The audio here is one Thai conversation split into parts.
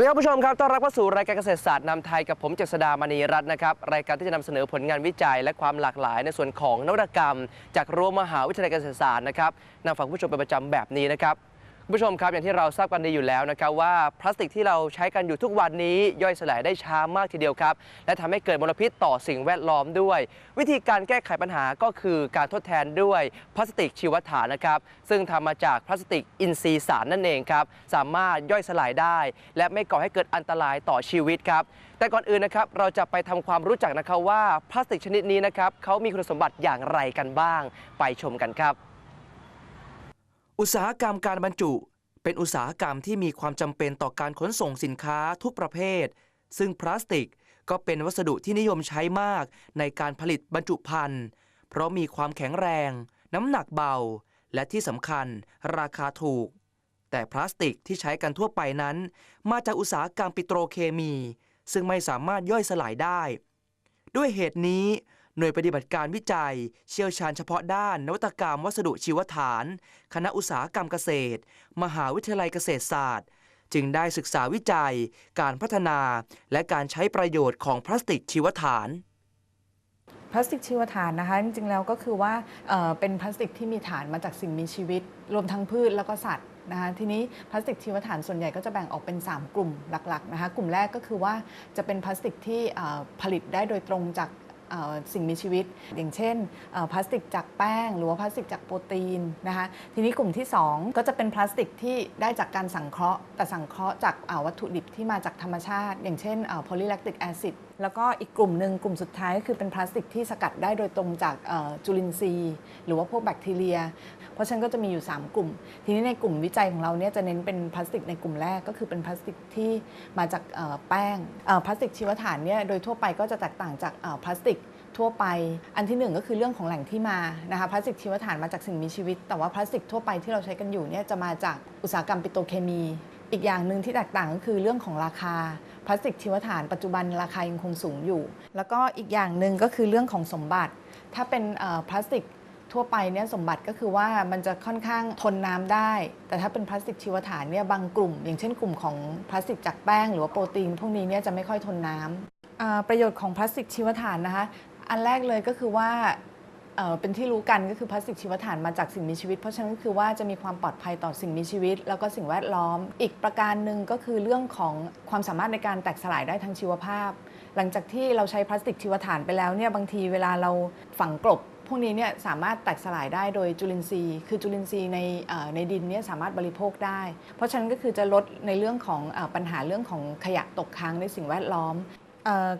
วัสดีครับผู้ชมครับ ต้อนรับเข้าสู่รายการเกษตรศาสตร์นำไทยกับผมเจษดามณีรัตน์นะครับ รายการที่จะนำเสนอผลงานวิจัย และความหลากหลายในส่วนของนวัตกรรม จากรั้วมหาวิทยาลัยเกษตรศาสตร์นะครับนำฝากผู้ชมเป็นประจำแบบนี้นะครับ คุณผู้ชมครับอย่างที่เราทราบกันดีอยู่แล้วนะครับว่าพลาสติกที่เราใช้กันอยู่ทุกวันนี้ย่อยสลายได้ช้ามากทีเดียวครับ และทำให้เกิดมลพิษต่อสิ่งแวดล้อมด้วย วิธีการแก้ไขปัญหาก็คือการทดแทนด้วยพลาสติกชีวฐานนะครับซึ่งทำมาจากพลาสติกอินทรีย์สารนั่นเองครับสามารถย่อยสลายได้ และไม่ก่อให้เกิดอันตรายต่อชีวิตครับแต่ก่อนอื่นนะครับเราจะไปทำความรู้จักนะครับว่าพลาสติกชนิดนี้นะครับเขามีคุณสมบัติอย่างไรกันบ้าง ไปชมกันครับ อุตสาหกรรมการบรรจุ เป็นอุตสาหกรรมที่มีความจำเป็นต่อการขนส่งสินค้าทุกประเภท ซึ่งพลาสติกก็เป็นวัสดุที่นิยมใช้มากในการผลิตบรรจุภัณฑ์ เพราะมีความแข็งแรง น้ำหนักเบา และที่สำคัญราคาถูก แต่พลาสติกที่ใช้กันทั่วไปนั้น มาจากอุตสาหกรรมปิโตรเคมี ซึ่งไม่สามารถย่อยสลายได้ ด้วยเหตุนี้ หน่วยปฏิบัติการวิจัย เชี่ยวชาญเฉพาะด้านนวัตกรรมวัสดุชีวฐาน คณะอุตสาหกรรมเกษตร มหาวิทยาลัยเกษตรศาสตร์ จึงได้ศึกษาวิจัย การพัฒนา และการใช้ประโยชน์ของพลาสติกชีวฐานพลาสติกชีวฐานนะคะจริงๆแล้วก็คือว่าเเป็นพลาสติกที่มีฐานมาจากสิ่งมีชีวิต รวมทั้งพืชแล้วก็สัตว์นะคะทีนี้พลาสติกชีวฐานส่วนใหญ่ก็จะแบ่งออกเป็น 3 กลุ่มหลักๆนะคะกลุ่มแรกก็คือว่าจะเป็นพลาสติกที่ผลิตได้โดยตรงจาก สิ่งมีชีวิต อย่างเช่นพลาสติกจากแป้ง หรือว่าพลาสติกจากโปรตีนนะคะทีนี้กลุ่มที่ 2 ก็จะเป็นพลาสติกที่ได้จากการสังเคราะห์ แต่สังเคราะห์จากวัตถุดิบที่มาจากธรรมชาติ อย่างเช่นโพลีแลคติกแอซิดแล้วก็อีกกลุ่มหนึ่งกลุ่มสุดท้ายก็คือเป็นพลาสติกที่สกัดได้โดยตรงจากจุลินทรีย์ หรือว่าพวกแบคทีเรีย เพราะฉะนั้นก็จะมีอยู่ 3 กลุ่ม ทีนี้ในกลุ่มวิจัยของเราเนี่ยจะเน้นเป็นพลาสติกในกลุ่มแรกก็คือเป็นพลาสติกที่มาจากแป้งพลาสติกชีวฐานเนี่ยโดยทั่วไปก็จะแตกต่างจากพลาสติก ทั่วไป อันที่หนึ่งก็คือเรื่องของแหล่งที่มานะคะพลาสติกชีวฐานมาจากสิ่งมีชีวิต แต่ว่าพลาสติกทั่วไปที่เราใช้กันอยู่เนี่ยจะมาจากอุตสาหกรรมปิโตรเคมี อีกอย่างหนึ่งที่แตกต่างก็คือเรื่องของราคาพลาสติกชีวฐานปัจจุบันราคายังคงสูงอยู่ แล้วก็อีกอย่างหนึ่งก็คือเรื่องของสมบัติ ถ้าเป็นพลาสติกทั่วไปเนี่ยสมบัติก็คือว่ามันจะค่อนข้างทนน้ำได้ แต่ถ้าเป็นพลาสติกชีวฐานเนี่ยบางกลุ่ม อย่างเช่นกลุ่มของพลาสติกจากแป้ง หรือว่าโปรตีน พวกนี้เนี่ยจะไม่ค่อยทนน้ำอ่าประโยชน์ของพลาสติกชีวฐานนะคะ อันแรกเลยก็คือว่าเอ่อเป็นที่รู้กันก็คือพลาสติกชีวฐานมาจากสิ่งมีชีวิต เพราะฉะนั้นก็คือว่าจะมีความปลอดภัยต่อสิ่งมีชีวิต แล้วก็สิ่งแวดล้อม อีกประการหนึ่งก็คือเรื่องของความสามารถในการแตกสลายได้ทางชีวภาพ หลังจากที่เราใช้พลาสติกชีวฐานไปแล้วเนี่ยบางทีเวลาเราฝังกลบพวกนี้เนี่ยสามารถแตกสลายได้โดยจุลินทรีย์ คือจุลินทรีย์ในในดินเนี่ยสามารถบริโภคได้ เพราะฉะนั้นก็คือจะลดในเรื่องของอปัญหาเรื่องของขยะตกค้างในสิ่งแวดล้อม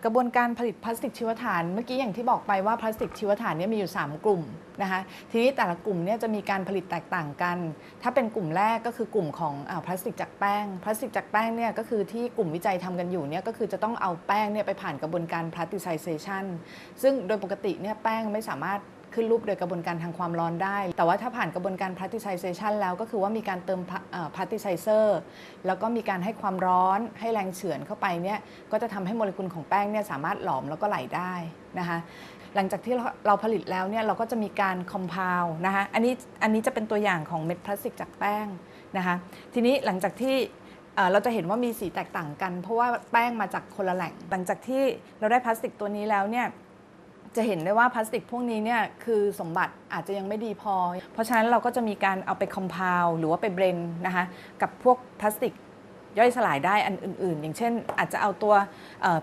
กระบวนการผลิตพลาสติกชีวฐานเมื่อกี้อย่างที่บอกไปว่าพลาสติกชีวฐานเนี่ยมีอยู่ 3 กลุ่มนะคะทีนี้แต่ละกลุ่มเนี่ยจะมีการผลิตแตกต่างกัน ถ้าเป็นกลุ่มแรกก็คือกลุ่มของอพลาสติกจากแป้ง พลาสติกจากแป้งเนี่ยก็คือที่กลุ่มวิจัยทำกันอยู่เนี่ยก็คือจะต้องเอาแป้งเนี่ยไปผ่านกระบวนการพลาสติไซเซชันซึ่งโดยปกติเนี่ยแป้งไม่สามารถ ขึ้นรูปโดยกระบวนการทางความร้อนได้ แต่ว่าถ้าผ่านกระบวนการ plasticization แล้วก็คือว่ามีการเติมเอ่อ plasticizer แล้วก็มีการให้ความร้อนให้แรงเฉือนเข้าไปเนี่ยก็จะทำให้โมเลกุลของแป้งเนี่ยสามารถหลอมแล้วก็ไหลได้นะคะหลังจากที่เราเราผลิตแล้วเนี่ยเราก็จะมีการคอมเพลนะคะอันนี้อันนี้จะเป็นตัวอย่างของเม็ดพลาสติกจากแป้งนะคะทีนี้หลังจากที่เอ่อเราจะเห็นว่ามีสีแตกต่างกัน เพราะว่าแป้งมาจากคนละแหล่ง หลังจากที่เราได้พลาสติกตัวนี้แล้วเนี่ย จะเห็นได้ว่าพลาสติกพวกนี้เนี่ยคือสมบัติอาจจะยังไม่ดีพอ เพราะฉะนั้นเราก็จะมีการเอาไปคอมเพลหรือว่าไปเบรนนะคะกับพวกพลาสติกย่อยสลายได้อันอื่น ๆ อย่างเช่น อาจจะเอาตัว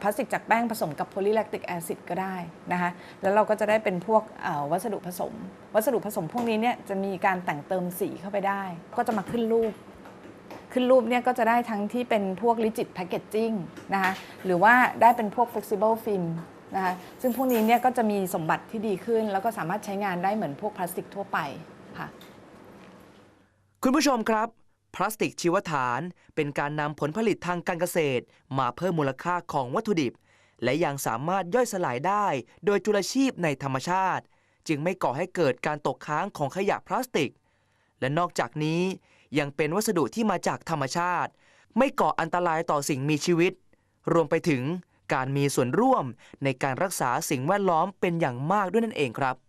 พลาสติกจากแป้งผสมกับโพลีแลคติกแอซิดก็ได้นะคะแล้วเราก็จะได้เป็นพวกวัสดุผสม วัสดุผสมพวกนี้เนี่ยจะมีการแต่งเติมสีเข้าไปได้ ก็จะมาขึ้นรูป ขึ้นรูปเนี่ยก็จะได้ทั้งที่เป็นพวก rigid packaging นะคะหรือว่าได้เป็นพวก flexible film นะคะซึ่งพวกนี้เนี่ยก็จะมีสมบัติที่ดีขึ้น แล้วก็สามารถใช้งานได้เหมือนพวกพลาสติกทั่วไปค่ะคุณผู้ชมครับ พลาสติกชีวฐานเป็นการนำผลผลิตทางการเกษตร มาเพิ่มมูลค่าของวัตถุดิบ และยังสามารถย่อยสลายได้ โดยจุลชีพในธรรมชาติ จึงไม่ก่อให้เกิดการตกค้างของขยะพลาสติก และนอกจากนี้ยังเป็นวัสดุที่มาจากธรรมชาติ ไม่ก่ออันตรายต่อสิ่งมีชีวิต รวมไปถึง การมีส่วนร่วมในการรักษาสิ่งแวดล้อมเป็นอย่างมากด้วยนั่นเองครับ